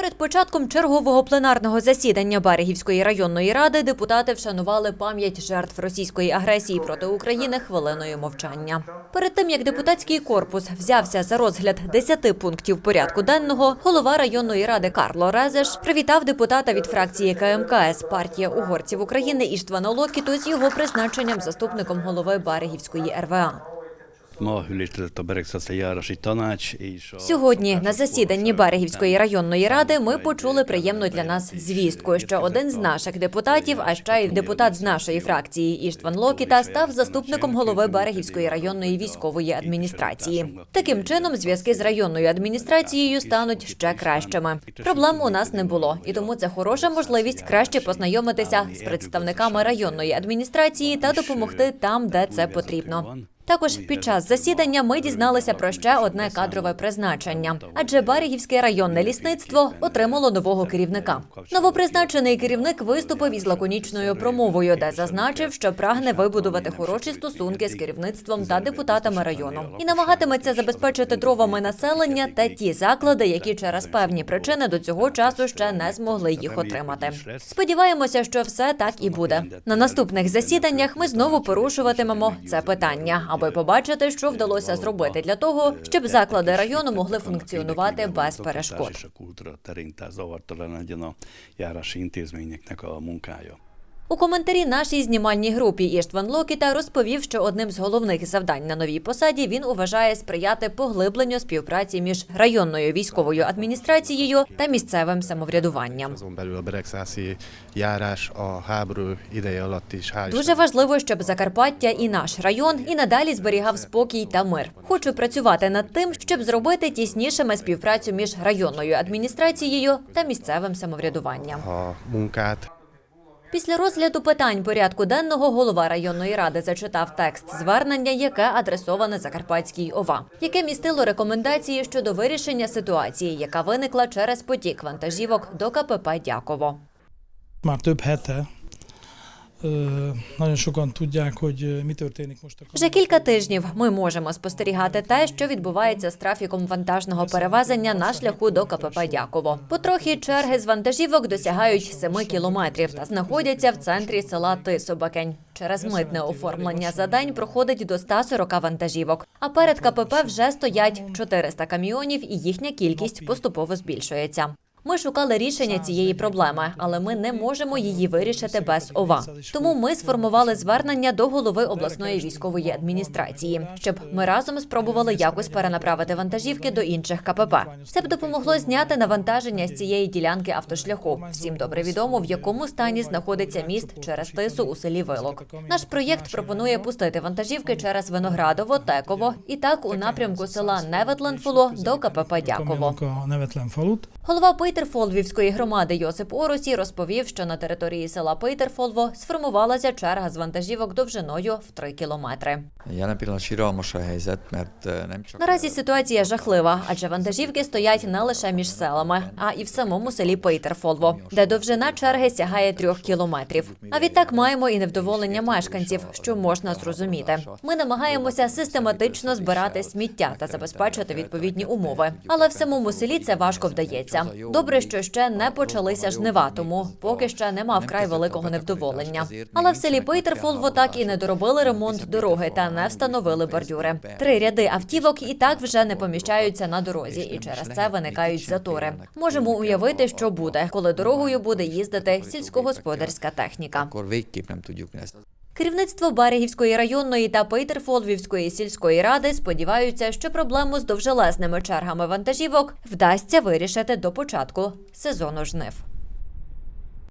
Перед початком чергового пленарного засідання Берегівської районної ради депутати вшанували пам'ять жертв російської агресії проти України хвилиною мовчання. Перед тим як депутатський корпус взявся за розгляд 10 пунктів порядку денного, голова районної ради Карло Резеш привітав депутата від фракції КМКС партія угорців України Іштвана Локіту з його призначенням заступником голови Берегівської РВА. Сьогодні на засіданні Берегівської районної ради ми почули приємну для нас звістку, що один з наших депутатів, а ще й депутат з нашої фракції Іштван Локіта, став заступником голови Берегівської районної військової адміністрації. Таким чином, зв'язки з районною адміністрацією стануть ще кращими. Проблем у нас не було, і тому це хороша можливість краще познайомитися з представниками районної адміністрації та допомогти там, де це потрібно. Також під час засідання ми дізналися про ще одне кадрове призначення, адже Берегівське районне лісництво отримало нового керівника. Новопризначений керівник виступив із лаконічною промовою, де зазначив, що прагне вибудувати хороші стосунки з керівництвом та депутатами району і намагатиметься забезпечити дровами населення та ті заклади, які через певні причини до цього часу ще не змогли їх отримати. Сподіваємося, що все так і буде. На наступних засіданнях ми знову порушуватимемо це питання, аби побачити, що вдалося зробити для того, щоб заклади району могли функціонувати без перешкод. У коментарі нашій знімальній групі Іштван Локіта розповів, що одним з головних завдань на новій посаді він вважає сприяти поглибленню співпраці між районною військовою адміністрацією та місцевим самоврядуванням. Дуже важливо, щоб Закарпаття і наш район і надалі зберігав спокій та мир. Хочу працювати над тим, щоб зробити тіснішими співпрацю між районною адміністрацією та місцевим самоврядуванням. Після розгляду питань порядку денного голова районної ради зачитав текст звернення, яке адресоване Закарпатській ОВА, яке містило рекомендації щодо вирішення ситуації, яка виникла через потік вантажівок до КПП Дяково. Nagyon sokan tudják, hogy ö, mi történik most Вже кілька тижнів ми можемо спостерігати те, що відбувається з трафіком вантажного перевезення на шляху до КПП Дяково. Потрохи черги з вантажівок досягають 7 кілометрів та знаходяться в центрі села Тисобакень. Через митне оформлення за день проходить до 140 вантажівок. А перед КПП вже стоять 400 каміонів, і їхня кількість поступово збільшується. Ми шукали рішення цієї проблеми, але ми не можемо її вирішити без ОВА. Тому ми сформували звернення до голови обласної військової адміністрації, щоб ми разом спробували якось перенаправити вантажівки до інших КПП. Це б допомогло зняти навантаження з цієї ділянки автошляху. Всім добре відомо, в якому стані знаходиться міст через тису у селі Вилок. Наш проєкт пропонує пустити вантажівки через Виноградово, Теково і так у напрямку села Неветленфуло до КПП Дяково. kamionok Голова Пейтерфолвівської громади Йосип Оросі розповів, що на території села Пейтерфолво сформувалася черга з вантажівок довжиною в 3 кілометри. Csak... Наразі ситуація жахлива, адже вантажівки стоять не лише між селами, а і в самому селі Пейтерфолво, де довжина черги сягає трьох кілометрів. А відтак маємо і невдоволення мешканців, що можна зрозуміти. Ми намагаємося систематично збирати сміття та забезпечити відповідні умови. Але в самому селі це важко вдається. Добре, що ще не почалися жнива, тому поки ще нема вкрай великого невдоволення. Але в селі Пейтерфолво так і не доробили ремонт дороги та не встановили бордюри. Три ряди автівок і так вже не поміщаються на дорозі, і через це виникають затори. Можемо уявити, що буде, коли дорогою буде їздити сільськогосподарська техніка. Керівництво Берегівської районної та Пейтерфолвівської сільської ради сподіваються, що проблему з довжелезними чергами вантажівок вдасться вирішити до початку сезону жнив.